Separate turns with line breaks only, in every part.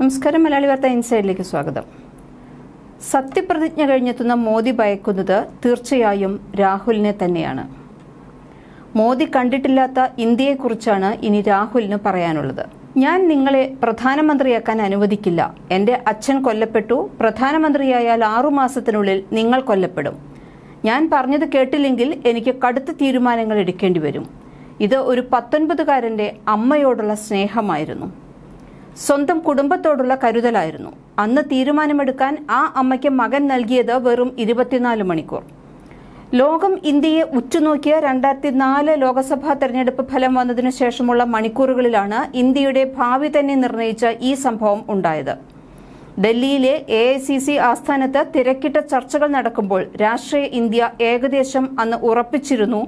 നമസ്കാരം മലയാളി വാർത്ത ഇൻസൈഡിലേക്ക് സ്വാഗതം. സത്യപ്രതിജ്ഞ കഴിഞ്ഞെത്തുന്ന മോദി ഭയക്കുന്നത് തീർച്ചയായും രാഹുലിനെ തന്നെയാണ്. മോദി കണ്ടിട്ടില്ലാത്ത ഇന്ത്യയെക്കുറിച്ചാണ് ഇനി രാഹുലിന് പറയാനുള്ളത്. ഞാൻ നിങ്ങളെ പ്രധാനമന്ത്രിയാക്കാൻ അനുവദിക്കില്ല. എന്റെ അച്ഛൻ കൊല്ലപ്പെട്ടു. പ്രധാനമന്ത്രിയായാൽ ആറുമാസത്തിനുള്ളിൽ നിങ്ങൾ കൊല്ലപ്പെടും. ഞാൻ പറഞ്ഞത് കേട്ടില്ലെങ്കിൽ എനിക്ക് കടുത്ത തീരുമാനങ്ങൾ എടുക്കേണ്ടി വരും. ഇത് ഒരു പത്തൊൻപതുകാരന്റെ അമ്മയോടുള്ള സ്നേഹമായിരുന്നു. സ്വന്തം കുടുംബത്തോടുള്ള കരുതലായിരുന്നു. അന്ന് തീരുമാനമെടുക്കാൻ ആ അമ്മയ്ക്ക് മകൻ നൽകിയത് വെറും ഇരുപത്തിനാല് മണിക്കൂർ. ലോകം ഇന്ത്യയെ ഉറ്റുനോക്കിയ രണ്ടായിരത്തി നാല് ലോക്സഭാ തെരഞ്ഞെടുപ്പ് ഫലം വന്നതിനു ശേഷമുള്ള മണിക്കൂറുകളിലാണ് ഇന്ത്യയുടെ ഭാവി തന്നെ നിർണയിച്ച ഈ സംഭവം ഉണ്ടായത്. ഡൽഹിയിലെ എ ഐ സി സി ആസ്ഥാനത്ത് തിരക്കിട്ട ചർച്ചകൾ നടക്കുമ്പോൾ രാഷ്ട്രീയ ഇന്ത്യ ഏകദേശം അന്ന് ഉറപ്പിച്ചിരുന്നു.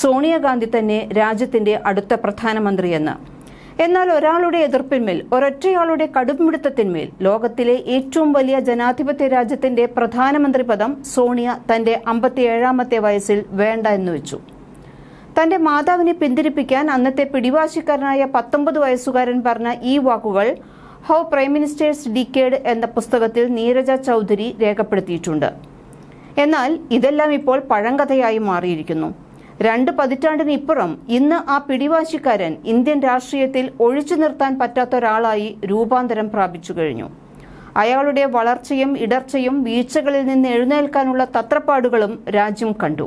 സോണിയാഗാന്ധി തന്നെ രാജ്യത്തിന്റെ അടുത്ത പ്രധാനമന്ത്രിയെന്ന്. എന്നാൽ ഒരാളുടെ എതിർപ്പിന്മേൽ ഒരൊറ്റയാളുടെ കടുംപിടുത്തത്തിന്മേൽ ലോകത്തിലെ ഏറ്റവും വലിയ ജനാധിപത്യ രാജ്യത്തിന്റെ പ്രധാനമന്ത്രി പദം സോണിയ തന്റെ അമ്പത്തിയേഴാമത്തെ വയസ്സിൽ വേണ്ട എന്ന് വെച്ചു. തന്റെ മാതാവിനെ പിന്തിരിപ്പിക്കാൻ അന്നത്തെ പിടിവാശിക്കാരനായ പത്തൊമ്പത് വയസ്സുകാരൻ പറഞ്ഞ ഈ വാക്കുകൾ ഹൗ പ്രൈം മിനിസ്റ്റേഴ്സ് ഡിക്കേഡ് എന്ന പുസ്തകത്തിൽ നീരജ ചൗധരി രേഖപ്പെടുത്തിയിട്ടുണ്ട്. എന്നാൽ ഇതെല്ലാം ഇപ്പോൾ പഴങ്കഥയായി മാറിയിരിക്കുന്നു. രണ്ട് പതിറ്റാണ്ടിന് ഇപ്പുറം ഇന്ന് ആ പിടിവാശിക്കാരൻ ഇന്ത്യൻ രാഷ്ട്രീയത്തിൽ ഒഴിച്ചു നിർത്താൻ പറ്റാത്ത ഒരാളായി രൂപാന്തരം പ്രാപിച്ചു കഴിഞ്ഞു. അയാളുടെ വളർച്ചയും ഇടർച്ചയും വീഴ്ചകളിൽ നിന്ന് എഴുന്നേൽക്കാനുള്ള തത്രപ്പാടുകളും രാജ്യം കണ്ടു.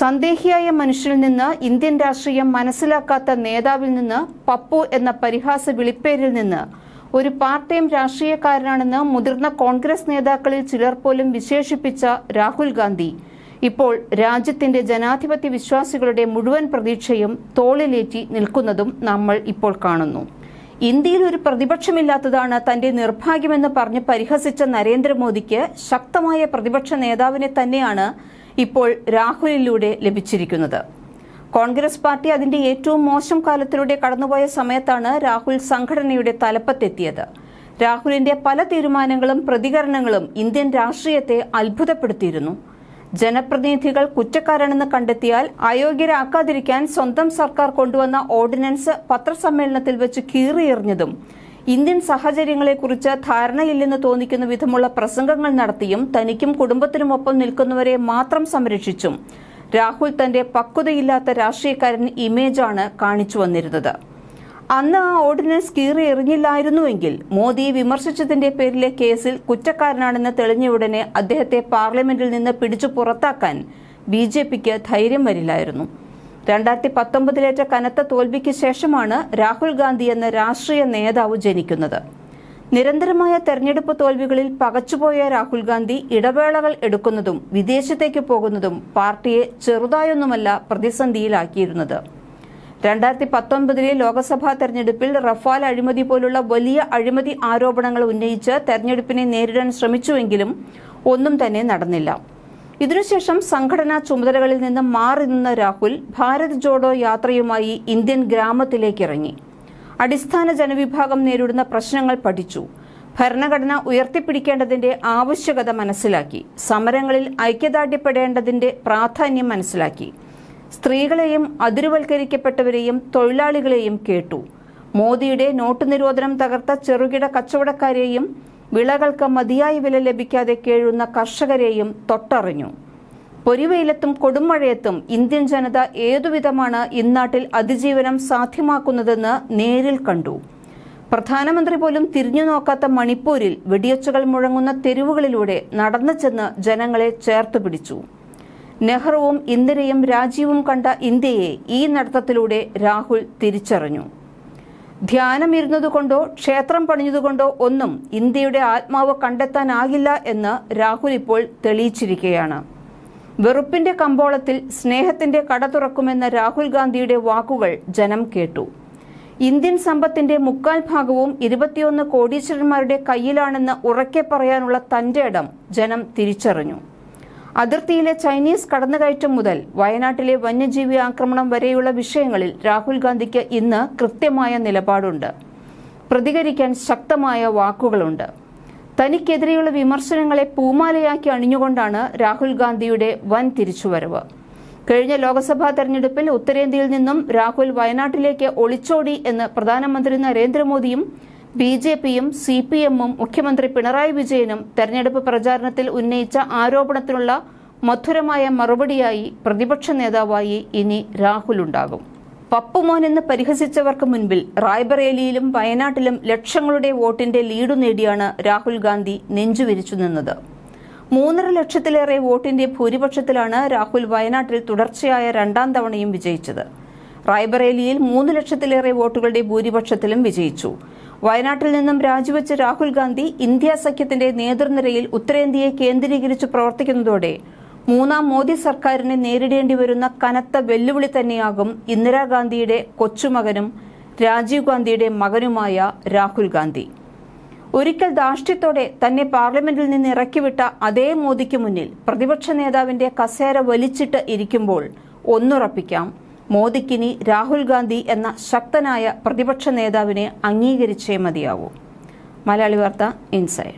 സന്ദേഹിയായ മനുഷ്യനിൽ നിന്ന് ഇന്ത്യൻ രാഷ്ട്രീയം മനസ്സിലാക്കാത്ത നേതാവിൽ നിന്ന് പപ്പു എന്ന പരിഹാസ വിളിപ്പേരിൽ നിന്ന് ഒരു പാർട്ട് ടൈം രാഷ്ട്രീയക്കാരനാണെന്ന് മുതിർന്ന കോൺഗ്രസ് നേതാക്കളിൽ ചിലർ പോലും വിശേഷിപ്പിച്ച രാഹുൽ ഗാന്ധി ഇപ്പോൾ രാജ്യത്തിന്റെ ജനാധിപത്യ വിശ്വാസികളുടെ മുഴുവൻ പ്രതീക്ഷയും തോളിലേറ്റി നിൽക്കുന്നതും നമ്മൾ ഇപ്പോൾ കാണുന്നു. ഇന്ത്യയിൽ ഒരു പ്രതിപക്ഷമില്ലാത്തതാണ് തന്റെ നിർഭാഗ്യമെന്ന് പറഞ്ഞ് പരിഹസിച്ച നരേന്ദ്രമോദിക്ക് ശക്തമായ പ്രതിപക്ഷ നേതാവിനെ തന്നെയാണ് ഇപ്പോൾ രാഹുലിലൂടെ ലഭിച്ചിരിക്കുന്നത്. കോൺഗ്രസ് പാർട്ടി അതിന്റെ ഏറ്റവും മോശം കാലത്തിലൂടെ കടന്നുപോയ സമയത്താണ് രാഹുൽ സംഘടനയുടെ തലപ്പത്തെത്തിയത്. രാഹുലിന്റെ പല തീരുമാനങ്ങളും പ്രതികരണങ്ങളും ഇന്ത്യൻ രാഷ്ട്രീയത്തെ അത്ഭുതപ്പെടുത്തിയിരുന്നു. ജനപ്രതിനിധികൾ കുറ്റക്കാരാണെന്ന് കണ്ടെത്തിയാൽ അയോഗ്യരാക്കാതിരിക്കാൻ സ്വന്തം സർക്കാർ കൊണ്ടുവന്ന ഓർഡിനൻസ് പത്രസമ്മേളനത്തിൽ വെച്ച് കീറിയെറിഞ്ഞതും ഇന്ത്യൻ സാഹചര്യങ്ങളെക്കുറിച്ച് ധാരണയില്ലെന്ന് തോന്നിക്കുന്ന വിധമുള്ള പ്രസംഗങ്ങൾ നടത്തിയും തനിക്കും കുടുംബത്തിനുമൊപ്പം നിൽക്കുന്നവരെ മാത്രം സംരക്ഷിച്ചും രാഹുൽ തന്റെ പക്വതയില്ലാത്ത രാഷ്ട്രീയക്കാരൻ ഇമേജാണ് കാണിച്ചു വന്നിരുന്നത് അന്ന് ആ ഓർഡിനൻസ് കീറി എറിഞ്ഞില്ലായിരുന്നുവെങ്കിൽ മോദിയെ വിമർശിച്ചതിന്റെ പേരിലെ കേസിൽ കുറ്റക്കാരനാണെന്ന് തെളിഞ്ഞ ഉടനെ അദ്ദേഹത്തെ പാർലമെന്റിൽ നിന്ന് പിടിച്ചു പുറത്താക്കാൻ ബി ജെ പിക്ക് ധൈര്യം വരില്ലായിരുന്നു. രണ്ടായിരത്തി പത്തൊമ്പതിലേറ്റ കനത്ത തോൽവിക്ക് ശേഷമാണ് രാഹുൽ ഗാന്ധി എന്ന രാഷ്ട്രീയ നേതാവ് ജനിക്കുന്നത്. നിരന്തരമായ തെരഞ്ഞെടുപ്പ് തോൽവികളിൽ പകച്ചുപോയ രാഹുൽ ഗാന്ധി ഇടവേളകൾ എടുക്കുന്നതും വിദേശത്തേക്ക് പോകുന്നതും പാർട്ടിയെ ചെറുതായൊന്നുമല്ല പ്രതിസന്ധിയിലാക്കിയിരുന്നത്. രണ്ടായിരത്തി പത്തൊൻപതിലെ ലോക്സഭാ തെരഞ്ഞെടുപ്പിൽ റഫാൽ അഴിമതി പോലുള്ള വലിയ അഴിമതി ആരോപണങ്ങൾ ഉന്നയിച്ച് തെരഞ്ഞെടുപ്പിനെ നേരിടാൻ ശ്രമിച്ചുവെങ്കിലും ഒന്നും തന്നെ നടന്നില്ല. ഇതിനുശേഷം സംഘടനാ ചുമതലകളിൽ നിന്ന് മാറി നിന്ന രാഹുൽ ഭാരത് ജോഡോ യാത്രയുമായി ഇന്ത്യൻ ഗ്രാമത്തിലേക്ക് ഇറങ്ങി. അടിസ്ഥാന ജനവിഭാഗം നേരിടുന്ന പ്രശ്നങ്ങൾ പഠിച്ചു. ഭരണഘടന ഉയർത്തിപ്പിടിക്കേണ്ടതിന്റെ ആവശ്യകത മനസ്സിലാക്കി. സമരങ്ങളിൽ ഐക്യദാർഢ്യപ്പെടേണ്ടതിന്റെ പ്രാധാന്യം മനസ്സിലാക്കി. സ്ത്രീകളെയും അതിരുവൽക്കരിക്കപ്പെട്ടവരെയും തൊഴിലാളികളെയും കേട്ടു. മോദിയുടെ നോട്ട് നിരോധനം തകർത്ത ചെറുകിട കച്ചവടക്കാരെയും വിളകൾക്ക് മതിയായ വില ലഭിക്കാതെ കേഴുന്ന കർഷകരെയും തൊട്ടറിഞ്ഞു. പൊരിവെയിലത്തും കൊടുമഴയത്തും ഇന്ത്യൻ ജനത ഏതുവിധമാണ് ഇന്നാട്ടിൽ അതിജീവനം സാധ്യമാക്കുന്നതെന്ന് നേരിൽ കണ്ടു. പ്രധാനമന്ത്രി പോലും തിരിഞ്ഞു നോക്കാത്ത മണിപ്പൂരിൽ വെടിയൊച്ചകൾ മുഴങ്ങുന്ന തെരുവുകളിലൂടെ നടന്നു ചെന്ന് ജനങ്ങളെ ചേർത്തു പിടിച്ചു. നെഹ്റുവും ഇന്ദിരയും രാജീവും കണ്ട ഇന്ത്യയെ ഈ നടത്തത്തിലൂടെ രാഹുൽ തിരിച്ചറിഞ്ഞു. ധ്യാനമിരുന്നതുകൊണ്ടോ ക്ഷേത്രം പണിഞ്ഞതുകൊണ്ടോ ഒന്നും ഇന്ത്യയുടെ ആത്മാവ് കണ്ടെത്താനാകില്ല എന്ന് രാഹുൽ ഇപ്പോൾ തെളിയിച്ചിരിക്കുകയാണ്. വെറുപ്പിന്റെ കമ്പോളത്തിൽ സ്നേഹത്തിന്റെ കട തുറക്കുമെന്ന രാഹുൽ ഗാന്ധിയുടെ വാക്കുകൾ ജനം കേട്ടു. ഇന്ത്യൻ സമ്പത്തിന്റെ മുക്കാൽ ഭാഗവും ഇരുപത്തിയൊന്ന് കോടീശ്വരന്മാരുടെ കയ്യിലാണെന്ന് ഉറക്കെ പറയാനുള്ള തന്റെ ഇടം ജനം തിരിച്ചറിഞ്ഞു. അതിർത്തിയിലെ ചൈനീസ് കടന്നുകയറ്റം മുതൽ വയനാട്ടിലെ വന്യജീവി ആക്രമണം വരെയുള്ള വിഷയങ്ങളിൽ രാഹുൽ ഗാന്ധിക്ക് ഇന്ന് കൃത്യമായ നിലപാടുണ്ട്. പ്രതികരിക്കാൻ ശക്തമായ വാക്കുകളുണ്ട്. തനിക്കെതിരെയുള്ള വിമർശനങ്ങളെ പൂമാലയാക്കി അണിഞ്ഞുകൊണ്ടാണ് രാഹുൽ ഗാന്ധിയുടെ വൻ തിരിച്ചുവരവ്. കഴിഞ്ഞ ലോക്സഭാ തെരഞ്ഞെടുപ്പിൽ ഉത്തരേന്ത്യയിൽ നിന്നും രാഹുൽ വയനാട്ടിലേക്ക് ഒളിച്ചോടി എന്ന് പ്രധാനമന്ത്രി നരേന്ദ്രമോദിയും ബി ജെ പിയും സി പി എമ്മും മുഖ്യമന്ത്രി പിണറായി വിജയനും തെരഞ്ഞെടുപ്പ് പ്രചാരണത്തിൽ ഉന്നയിച്ച ആരോപണത്തിനുള്ള മധുരമായ മറുപടിയായി പ്രതിപക്ഷ നേതാവായി ഇനി രാഹുൽ ഉണ്ടാകും. പപ്പുമോൻ എന്ന് പരിഹസിച്ചവർക്ക് മുൻപിൽ റായ്ബറേലിയിലും വയനാട്ടിലും ലക്ഷങ്ങളുടെ വോട്ടിന്റെ ലീഡു നേടിയാണ് രാഹുൽ ഗാന്ധി നെഞ്ചുവിരിച്ചു നിന്നത്. മൂന്നര ലക്ഷത്തിലേറെ വോട്ടിന്റെ ഭൂരിപക്ഷത്തിലാണ് രാഹുൽ വയനാട്ടിൽ തുടർച്ചയായ രണ്ടാം തവണയും വിജയിച്ചത്. റായ്ബറേലിയിൽ മൂന്ന് ലക്ഷത്തിലേറെ വോട്ടുകളുടെ ഭൂരിപക്ഷത്തിലും വിജയിച്ചു. വയനാട്ടിൽ നിന്നും രാജിവെച്ച രാഹുൽ ഗാന്ധി ഇന്ത്യ സഖ്യത്തിന്റെ നേതൃനിരയിൽ ഉത്തരേന്ത്യയെ കേന്ദ്രീകരിച്ച് പ്രവർത്തിക്കുന്നതോടെ മൂന്നാം മോദി സർക്കാരിനെ നേരിടേണ്ടി വരുന്ന കനത്ത വെല്ലുവിളി തന്നെയാകും ഇന്ദിരാഗാന്ധിയുടെ കൊച്ചുമകനും രാജീവ് ഗാന്ധിയുടെ മകനുമായ രാഹുൽ ഗാന്ധി. ഒരിക്കൽ ധാർഷ്ട്യത്തോടെ തന്നെ പാർലമെന്റിൽ നിന്ന് ഇറക്കിവിട്ട അതേ മോദിക്ക് മുന്നിൽ പ്രതിപക്ഷ നേതാവിന്റെ കസേര വലിച്ചിട്ട് ഇരിക്കുമ്പോൾ ഒന്നുറപ്പിക്കാം. മോദിക്കിനി രാഹുൽ ഗാന്ധി എന്ന ശക്തനായ പ്രതിപക്ഷ നേതാവിനെ അംഗീകരിച്ചേ മതിയാവൂ. മലയാളി വാർത്ത ഇൻസൈഡ്.